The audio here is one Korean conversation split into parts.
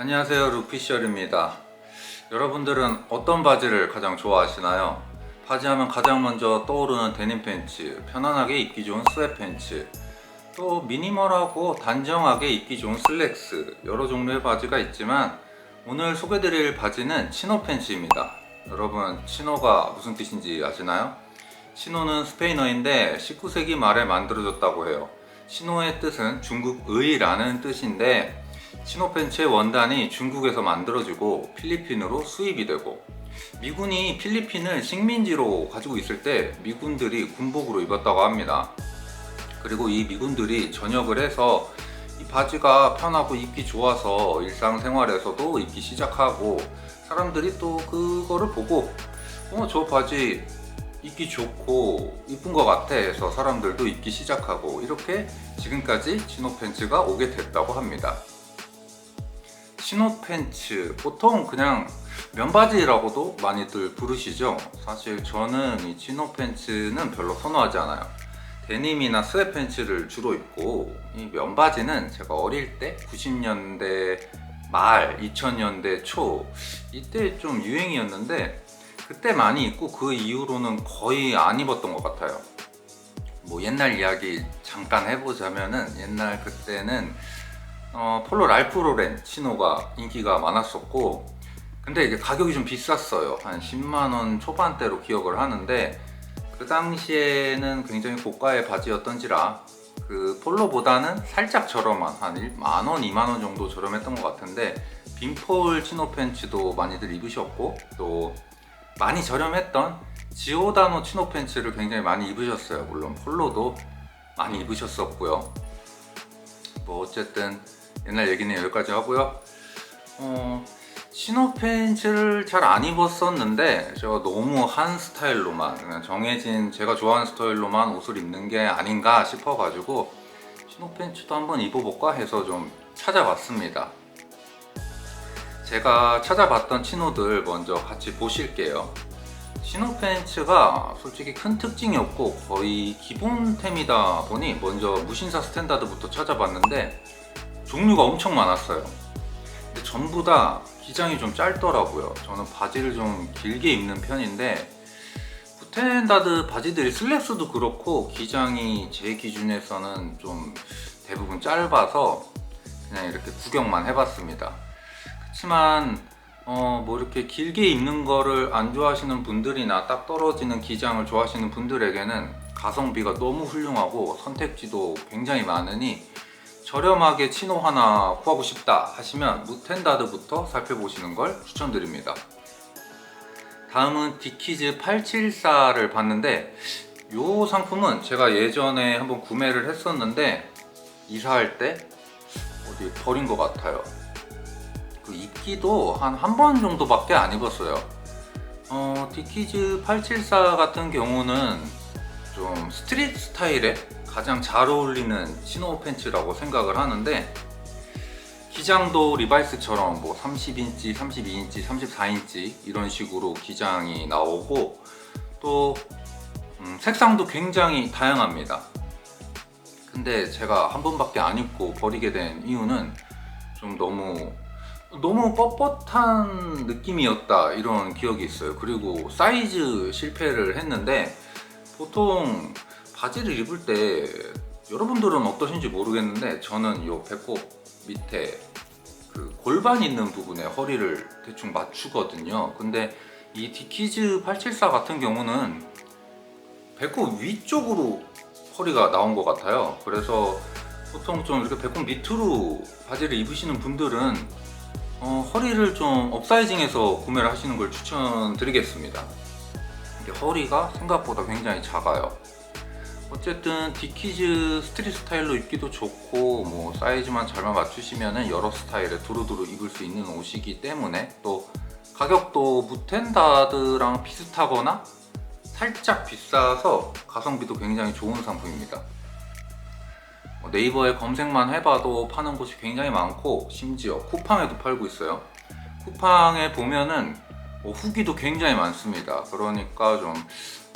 안녕하세요 루피셜입니다 여러분들은 어떤 바지를 가장 좋아하시나요? 바지 하면 가장 먼저 떠오르는 데님 팬츠 편안하게 입기 좋은 스웨 팬츠 또 미니멀하고 단정하게 입기 좋은 슬랙스 여러 종류의 바지가 있지만 오늘 소개드릴 바지는 치노 팬츠입니다 여러분 치노가 무슨 뜻인지 아시나요? 치노는 스페인어인데 19세기 말에 만들어졌다고 해요 치노의 뜻은 중국의라는 뜻인데 팬츠의 원단이 중국에서 만들어지고 필리핀으로 수입이 되고 미군이 필리핀을 식민지로 가지고 있을 때 미군들이 군복으로 입었다고 합니다. 그리고 이 미군들이 전역을 해서 이 바지가 편하고 입기 좋아서 일상생활에서도 입기 시작하고 사람들이 또 그거를 보고 어 저 바지 입기 좋고 이쁜 것 같아 해서 사람들도 입기 시작하고 이렇게 지금까지 치노 팬츠가 오게 됐다고 합니다. 치노 팬츠 보통 그냥 면바지라고도 많이들 부르시죠. 사실 저는 이 치노 팬츠는 별로 선호하지 않아요. 데님이나 스웨 팬츠를 주로 입고 이 면바지는 제가 어릴 때 90년대 말 2000년대 초 이때 좀 유행이었는데 그때 많이 입고 그 이후로는 거의 안 입었던 것 같아요. 뭐 옛날 이야기 잠깐 해보자면은 옛날 그때는 어, 폴로 랄프 로렌 치노가 인기가 많았었고 근데 이게 가격이 좀 비쌌어요. 한 10만원 초반대로 기억을 하는데 그 당시에는 굉장히 고가의 바지였던지라 그 폴로보다는 살짝 저렴한 한 1만원, 2만원 정도 저렴했던 것 같은데 빈폴 치노 팬츠도 많이들 입으셨고 또 많이 저렴했던 지오다노 치노 팬츠를 굉장히 많이 입으셨어요. 물론 폴로도 많이 입으셨었고요. 뭐 어쨌든 옛날 얘기는 여기까지 하고요. 어, 신호 팬츠를 잘 안 입었었는데 제가 너무 한 스타일로만 그냥 정해진 제가 좋아하는 스타일로만 옷을 입는 게 아닌가 싶어 가지고 신호 팬츠도 한번 입어볼까 해서 좀 찾아봤습니다. 제가 찾아봤던 치노들 먼저 같이 보실게요. 신호 팬츠가 솔직히 큰 특징이 없고 거의 기본템이다 보니 먼저 무신사 스탠다드부터 찾아봤는데 종류가 엄청 많았어요. 근데 전부 다 기장이 좀 짧더라고요. 저는 바지를 좀 길게 입는 편인데 스탠다드 바지들이 슬랙스도 그렇고 기장이 제 기준에서는 좀 대부분 짧아서 그냥 이렇게 구경만 해봤습니다. 그렇지만 어, 뭐 이렇게 길게 입는 거를 안 좋아하시는 분들이나 딱 떨어지는 기장을 좋아하시는 분들에게는 가성비가 너무 훌륭하고 선택지도 굉장히 많으니 저렴하게 치노 하나 구하고 싶다 하시면 무텐다드부터 살펴보시는 걸 추천드립니다. 다음은 디키즈 874를 봤는데 이 상품은 제가 예전에 한번 구매를 했었는데 이사할 때 어디 버린 것 같아요. 그 입기도 한 한 번 정도밖에 안 입었어요. 어, 디키즈 874 같은 경우는 좀 스트릿 스타일에 가장 잘 어울리는 치노 팬츠라고 생각을 하는데 기장도 리바이스처럼 뭐 30인치, 32인치, 34인치 이런 식으로 기장이 나오고 또 음, 색상도 굉장히 다양합니다. 근데 제가 한 번밖에 안 입고 버리게 된 이유는 좀 너무 너무 뻣뻣한 느낌이었다 이런 기억이 있어요. 그리고 사이즈 실패를 했는데 보통 바지를 입을 때 여러분들은 어떠신지 모르겠는데 저는 이 배꼽 밑에 그 골반 있는 부분에 허리를 대충 맞추거든요. 근데 이 디키즈 874 같은 경우는 배꼽 위쪽으로 허리가 나온 것 같아요. 그래서 보통 좀 이렇게 배꼽 밑으로 바지를 입으시는 분들은 어, 허리를 좀 업사이징해서 구매를 하시는 걸 추천드리겠습니다. 허리가 생각보다 굉장히 작아요. 어쨌든 디키즈 스트릿 스타일로 입기도 좋고 뭐 사이즈만 잘만 맞추시면 여러 스타일에 두루두루 입을 수 있는 옷이기 때문에 또 가격도 무텐다드랑 비슷하거나 살짝 비싸서 가성비도 굉장히 좋은 상품입니다. 뭐 네이버에 검색만 해봐도 파는 곳이 굉장히 많고 심지어 쿠팡에도 팔고 있어요. 쿠팡에 보면은 뭐 후기도 굉장히 많습니다. 그러니까 좀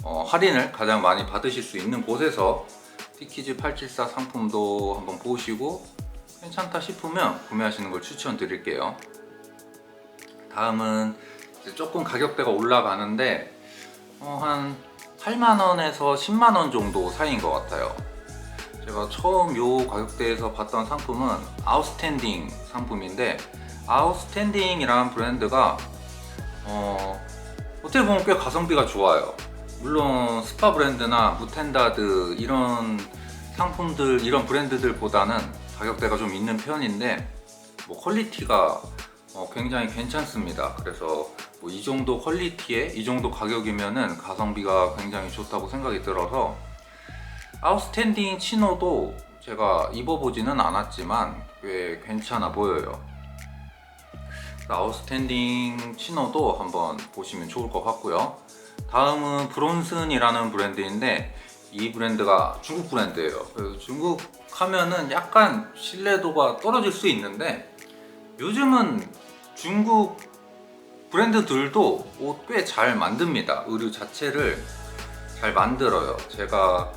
어, 할인을 가장 많이 받으실 수 있는 곳에서 티키즈 874 상품도 한번 보시고 괜찮다 싶으면 구매하시는 걸 추천드릴게요. 다음은 조금 가격대가 올라가는데 어, 한 8만 원에서 10만 원 정도 사이인 것 같아요. 제가 처음 요 가격대에서 봤던 상품은 아웃스탠딩 상품인데 아웃스탠딩이라는 브랜드가 어, 어떻게 보면 꽤 가성비가 좋아요. 물론 스파 브랜드나 무텐다드 이런 상품들 이런 브랜드들보다는 가격대가 좀 있는 편인데 뭐 퀄리티가 어, 굉장히 괜찮습니다. 그래서 뭐 이 정도 퀄리티에 이 정도 가격이면은 가성비가 굉장히 좋다고 생각이 들어서 아웃스탠딩 치노도 제가 입어보지는 않았지만 꽤 괜찮아 보여요. 아웃스탠딩 치노도 한번 보시면 좋을 것 같고요. 다음은 브론슨이라는 브랜드인데 이 브랜드가 중국 브랜드예요. 그래서 중국 하면은 약간 신뢰도가 떨어질 수 있는데 요즘은 중국 브랜드들도 옷 꽤 잘 만듭니다. 의류 자체를 잘 만들어요. 제가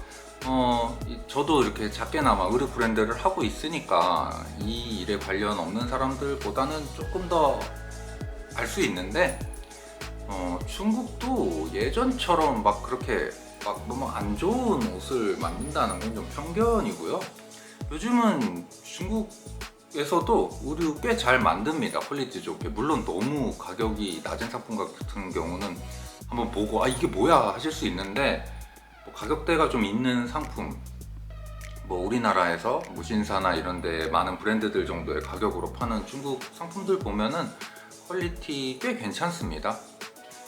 어 이- 저도 이렇게 작게나마 의류 브랜드를 하고 있으니까 이 일에 관련 없는 사람들보다는 조금 더 알 수 있는데 어 중국도 예전처럼 막 그렇게 막 너무 안 좋은 옷을 만든다는 건 좀 편견이고요. 요즘은 중국에서도 의류 꽤 잘 만듭니다. 퀄리티 좋게. 물론 너무 가격이 낮은 상품 같은 경우는 한번 보고 아 이게 뭐야 하실 수 있는데 뭐 가격대가 좀 있는 상품 뭐 우리나라에서 무신사나 이런 데 많은 브랜드들 정도의 가격으로 파는 중국 상품들 보면은 퀄리티 꽤 괜찮습니다.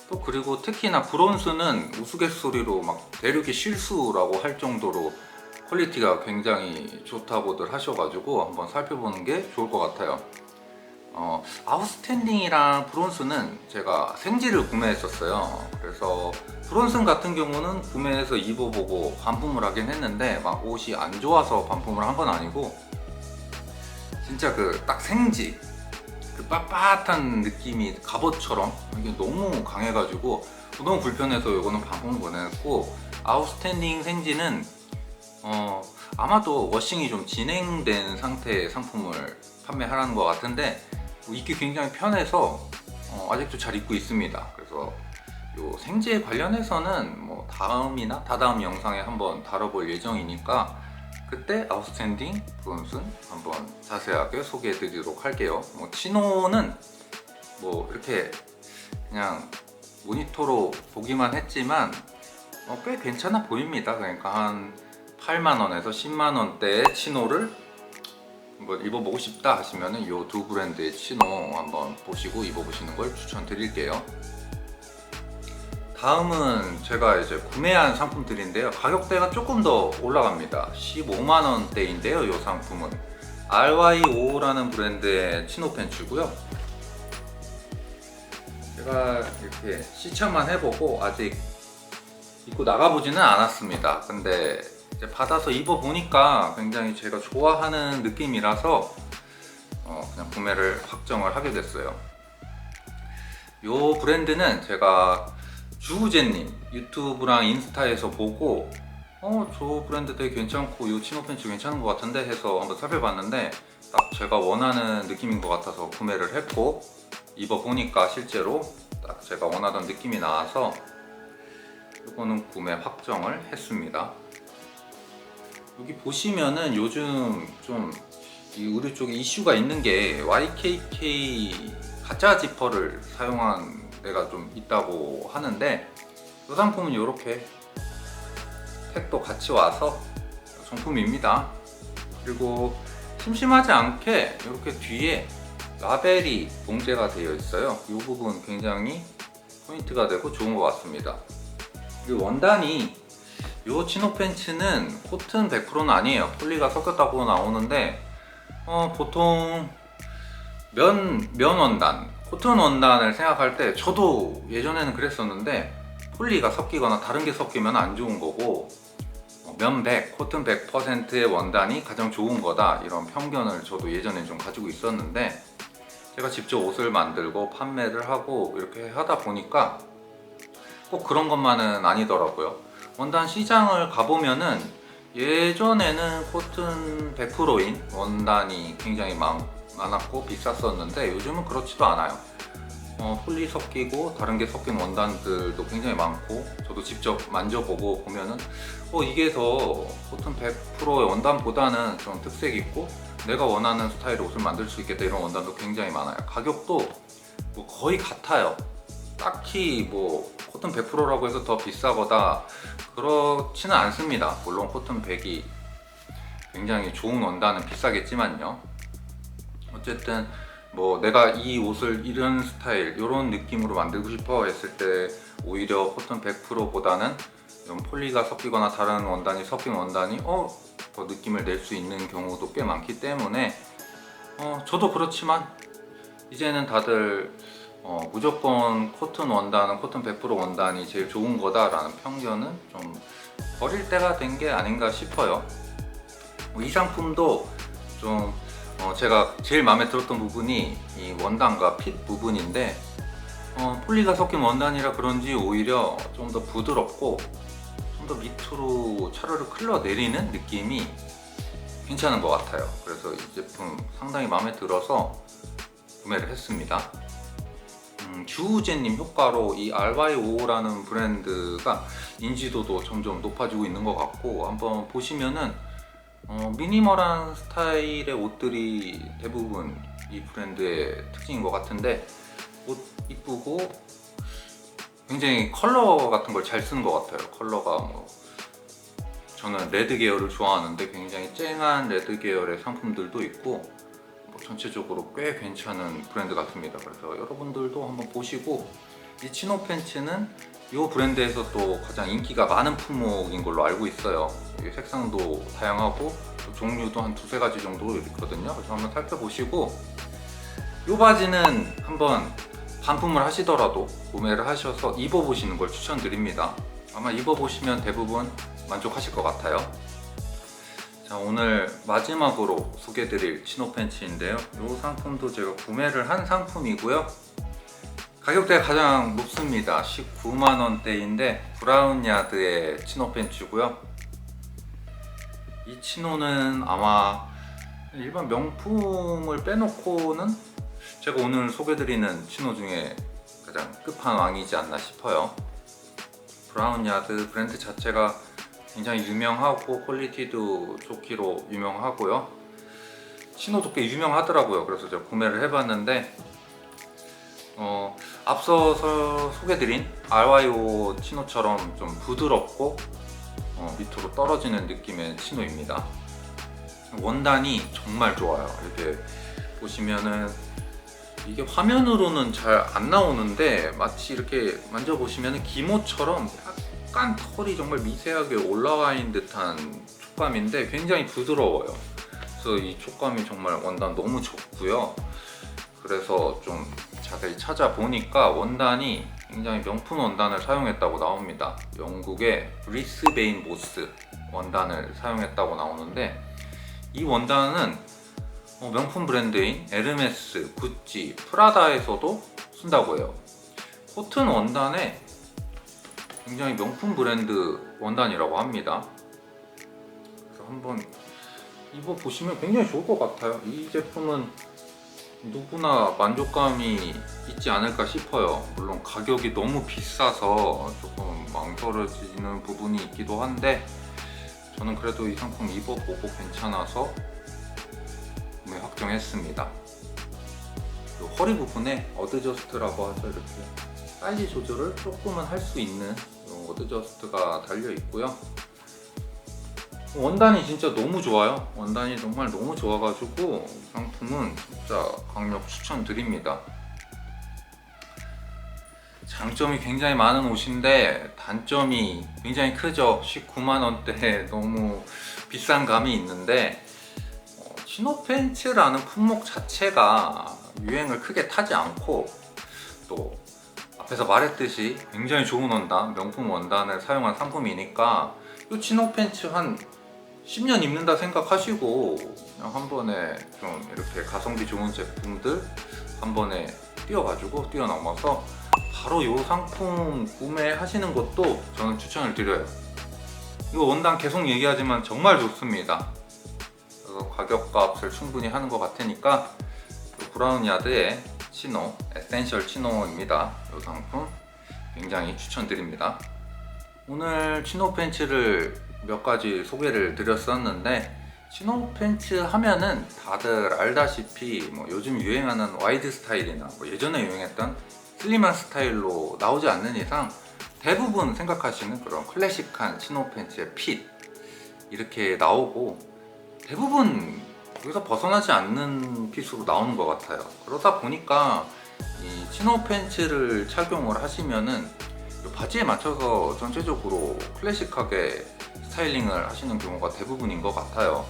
또 그리고 특히나 브론스는 우스갯소리로 막 대륙의 실수라고 할 정도로 퀄리티가 굉장히 좋다고들 하셔가지고 한번 살펴보는 게 좋을 것 같아요. 어, 아웃스탠딩이랑 브론스는 제가 생지를 구매했었어요. 그래서 브론슨 같은 경우는 구매해서 입어보고 반품을 하긴 했는데 막 옷이 안 좋아서 반품을 한 건 아니고 진짜 그 딱 생지 그 빳빳한 느낌이 갑옷처럼 이게 너무 강해가지고 너무 불편해서 이거는 반품 보냈고 아웃스탠딩 생지는 어, 아마도 워싱이 좀 진행된 상태의 상품을 판매하라는 것 같은데 뭐 입기 굉장히 편해서 어, 아직도 잘 입고 있습니다. 그래서 요 생지에 관련해서는 뭐 다음이나 다다음 영상에 한번 다뤄볼 예정이니까 그때 아웃스탠딩 브론슨 한번 자세하게 소개해 드리도록 할게요. 뭐 치노는 뭐 이렇게 그냥 모니터로 보기만 했지만 어, 꽤 괜찮아 보입니다. 그러니까 한 8만 원에서 10만 원대의 치노를 뭐 입어보고 싶다 하시면은 이 두 브랜드의 치노 한번 보시고 입어보시는 걸 추천드릴게요. 다음은 제가 이제 구매한 상품들인데요. 가격대가 조금 더 올라갑니다. 15만 원대인데요. 이 상품은 RY5라는 브랜드의 치노 팬츠고요. 제가 이렇게 시청만 해보고 아직 입고 나가보지는 않았습니다. 근데 받아서 입어보니까 굉장히 제가 좋아하는 느낌이라서 어, 그냥 구매를 확정을 하게 됐어요. 요 브랜드는 제가 주우재님 유튜브랑 인스타에서 보고 어 저 브랜드 되게 괜찮고 요 치노 팬츠 괜찮은 것 같은데 해서 한번 살펴봤는데 딱 제가 원하는 느낌인 것 같아서 구매를 했고 입어보니까 실제로 딱 제가 원하던 느낌이 나와서 이거는 구매 확정을 했습니다. 여기 보시면은 요즘 좀이 의류 쪽에 이슈가 있는 게 YKK 가짜 지퍼를 사용한 데가 좀 있다고 하는데 이 상품은 이렇게 택도 같이 와서 정품입니다. 그리고 심심하지 않게 이렇게 뒤에 라벨이 봉제가 되어 있어요. 이 부분 굉장히 포인트가 되고 좋은 것 같습니다. 그리고 원단이 이 치노 팬츠는 코튼 100%는 아니에요. 폴리가 섞였다고 나오는데 어, 보통 면, 면 원단, 코튼 원단을 생각할 때 저도 예전에는 그랬었는데 폴리가 섞이거나 다른 게 섞이면 안 좋은 거고 어, 면 100, 코튼 100%의 원단이 가장 좋은 거다 이런 편견을 저도 예전에 좀 가지고 있었는데 제가 직접 옷을 만들고 판매를 하고 이렇게 하다 보니까 꼭 그런 것만은 아니더라고요. 원단 시장을 가보면은 예전에는 코튼 100%인 원단이 굉장히 많, 많았고 비쌌었는데 요즘은 그렇지도 않아요. 어, 폴리 섞이고 다른 게 섞인 원단들도 굉장히 많고 저도 직접 만져보고 보면은 어 이게 더 코튼 100%의 원단보다는 좀 특색 있고 내가 원하는 스타일의 옷을 만들 수 있겠다 이런 원단도 굉장히 많아요. 가격도 뭐 거의 같아요. 딱히 뭐 코튼 100%라고 해서 더 비싸거나 그렇지는 않습니다. 물론 코튼 100이 굉장히 좋은 원단은 비싸겠지만요 어쨌든 뭐 내가 이 옷을 이런 스타일 이런 느낌으로 만들고 싶어 했을 때 오히려 코튼 100%보다는 좀 폴리가 섞이거나 다른 원단이 섞인 원단이 어, 더 느낌을 낼 수 있는 경우도 꽤 많기 때문에 어, 저도 그렇지만 이제는 다들 어, 무조건 코튼 원단은 코튼 100% 원단이 제일 좋은 거다라는 편견은 좀 버릴 때가 된 게 아닌가 싶어요. 뭐 이 상품도 좀 어, 제가 제일 마음에 들었던 부분이 이 원단과 핏 부분인데 어, 폴리가 섞인 원단이라 그런지 오히려 좀 더 부드럽고 좀 더 밑으로 차르르 흘러내리는 느낌이 괜찮은 것 같아요. 그래서 이 제품 상당히 마음에 들어서 구매를 했습니다. 음, 주우재님 효과로 이 RYO라는 브랜드가 인지도도 점점 높아지고 있는 것 같고 한번 보시면은 어, 미니멀한 스타일의 옷들이 대부분 이 브랜드의 특징인 것 같은데 옷 이쁘고 굉장히 컬러 같은 걸 잘 쓰는 것 같아요. 컬러가 뭐 저는 레드 계열을 좋아하는데 굉장히 쨍한 레드 계열의 상품들도 있고 뭐 전체적으로 꽤 괜찮은 브랜드 같습니다. 그래서 여러분들도 한번 보시고 이 치노 팬츠는 이 브랜드에서 또 가장 인기가 많은 품목인 걸로 알고 있어요. 이 색상도 다양하고 또 종류도 한 두세 가지 정도 있거든요. 그래서 한번 살펴보시고 이 바지는 한번 반품을 하시더라도 구매를 하셔서 입어보시는 걸 추천드립니다. 아마 입어보시면 대부분 만족하실 것 같아요. 자 오늘 마지막으로 소개드릴 치노 팬츠인데요. 이 상품도 제가 구매를 한 상품이고요. 가격대가 가장 높습니다. 19만 원대인데 브라운 야드의 치노 팬츠고요. 이 치노는 아마 일반 명품을 빼놓고는 제가 오늘 소개드리는 치노 중에 가장 끝판왕이지 않나 싶어요. 브라운 야드 브랜드 자체가 굉장히 유명하고 퀄리티도 좋기로 유명하고요. 치노도 꽤 유명하더라고요. 그래서 제가 구매를 해봤는데 어, 앞서 서 소개드린 RYO 치노처럼 좀 부드럽고 어, 밑으로 떨어지는 느낌의 치노입니다. 원단이 정말 좋아요. 이렇게 보시면은 이게 화면으로는 잘 안 나오는데 마치 이렇게 만져보시면 기모처럼 약간 털이 정말 미세하게 올라와 있는 듯한 촉감인데 굉장히 부드러워요. 그래서 이 촉감이 정말 원단 너무 좋고요. 그래서 좀 자세히 찾아보니까 원단이 굉장히 명품 원단을 사용했다고 나옵니다. 영국의 브리스베인 모스 원단을 사용했다고 나오는데 이 원단은 어, 명품 브랜드인 에르메스, 구찌, 프라다에서도 쓴다고 해요. 코튼 원단에 굉장히 명품 브랜드 원단이라고 합니다. 그래서 한번 입어 보시면 굉장히 좋을 것 같아요. 이 제품은 누구나 만족감이 있지 않을까 싶어요. 물론 가격이 너무 비싸서 조금 망설여지는 부분이 있기도 한데 저는 그래도 이 상품 입어보고 괜찮아서 구매 확정했습니다. 요 허리 부분에 어드저스트라고 하죠. 이렇게 사이즈 조절을 조금은 할 수 있는 요 어드저스트가 달려 있고요. 원단이 진짜 너무 좋아요. 원단이 정말 너무 좋아가지고 이 상품은 진짜 강력 추천드립니다. 장점이 굉장히 많은 옷인데 단점이 굉장히 크죠. 19만 원대 너무 비싼 감이 있는데 어, 치노 팬츠라는 품목 자체가 유행을 크게 타지 않고 또 앞에서 말했듯이 굉장히 좋은 원단, 명품 원단을 사용한 상품이니까 이 치노 팬츠 한 10년 입는다 생각하시고 그냥 한 번에 좀 이렇게 가성비 좋은 제품들 한 번에 뛰어가지고 뛰어넘어서 바로 이 상품 구매하시는 것도 저는 추천을 드려요. 이거 원단 계속 얘기하지만 정말 좋습니다. 그래서 가격값을 충분히 하는 것 같으니까 이 브라운 야드의 치노 에센셜 치노입니다. 이 상품 굉장히 추천드립니다. 오늘 치노 팬츠를 몇 가지 소개를 드렸었는데 치노 팬츠 하면은 다들 알다시피 뭐 요즘 유행하는 와이드 스타일이나 뭐 예전에 유행했던 슬림한 스타일로 나오지 않는 이상 대부분 생각하시는 그런 클래식한 치노 팬츠의 핏 이렇게 나오고 대부분 여기서 벗어나지 않는 핏으로 나오는 것 같아요. 그러다 보니까 이 치노 팬츠를 착용을 하시면은 이 바지에 맞춰서 전체적으로 클래식하게 스타일링을 하시는 경우가 대부분인 것 같아요.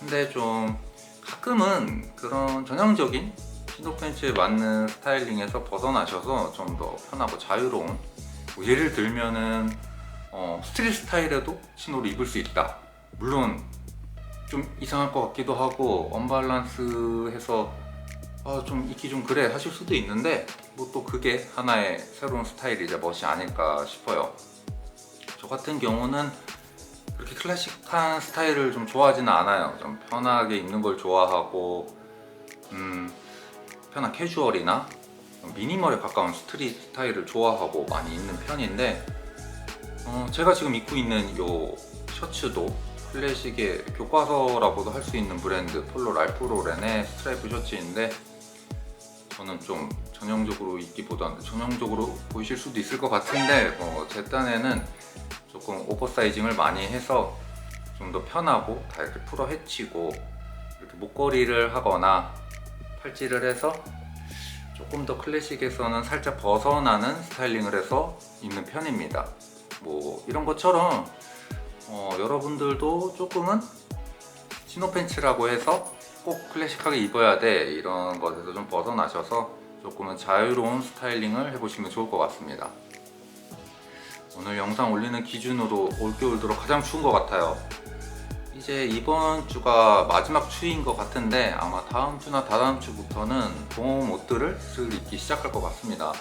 근데 좀 가끔은 그런 전형적인 치노 팬츠에 맞는 스타일링에서 벗어나셔서 좀 더 편하고 자유로운 뭐 예를 들면은 어, 스트릿 스타일에도 치노를 입을 수 있다. 물론 좀 이상할 것 같기도 하고 언밸런스해서 아, 좀 입기 좀 그래 하실 수도 있는데 뭐 또 그게 하나의 새로운 스타일이자 멋이 아닐까 싶어요. 저 같은 경우는 그렇게 클래식한 스타일을 좀 좋아하지는 않아요. 좀 편하게 입는 걸 좋아하고 음, 편한 캐주얼이나 좀 미니멀에 가까운 스트릿 스타일을 좋아하고 많이 입는 편인데 어, 제가 지금 입고 있는 이 셔츠도 클래식의 교과서라고도 할 수 있는 브랜드 폴로 랄프 로렌의 스트라이프 셔츠인데 저는 좀 전형적으로 입기보다는 전형적으로 보이실 수도 있을 것 같은데 어, 제 딴에는 조금 오버사이징을 많이 해서 좀 더 편하고 다 이렇게 풀어 헤치고 이렇게 목걸이를 하거나 팔찌를 해서 조금 더 클래식에서는 살짝 벗어나는 스타일링을 해서 입는 편입니다. 뭐 이런 것처럼 어, 여러분들도 조금은 치노 팬츠라고 해서 꼭 클래식하게 입어야 돼 이런 것에서 좀 벗어나셔서 조금은 자유로운 스타일링을 해보시면 좋을 것 같습니다. 오늘 영상 올리는 기준으로 올겨울 들어 가장 추운 것 같아요. 이제 이번 주가 마지막 추위인 것 같은데 아마 다음 주나 다다음 주부터는 봄 옷들을 슬 입기 시작할 것 같습니다.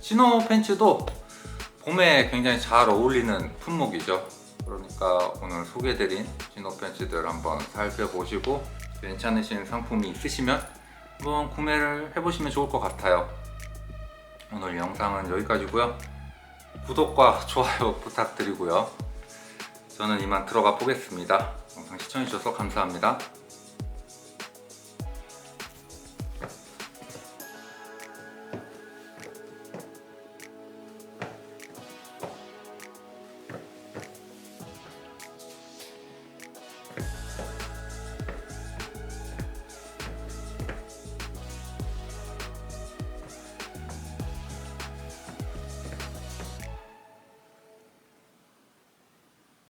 치노 팬츠도 봄에 굉장히 잘 어울리는 품목이죠. 그러니까 오늘 소개드린 치노 팬츠들 한번 살펴보시고 괜찮으신 상품이 있으시면 한번 구매를 해보시면 좋을 것 같아요. 오늘 영상은 여기까지고요. 구독과 좋아요 부탁드리고요. 저는 이만 들어가 보겠습니다. 영상 시청해주셔서 감사합니다.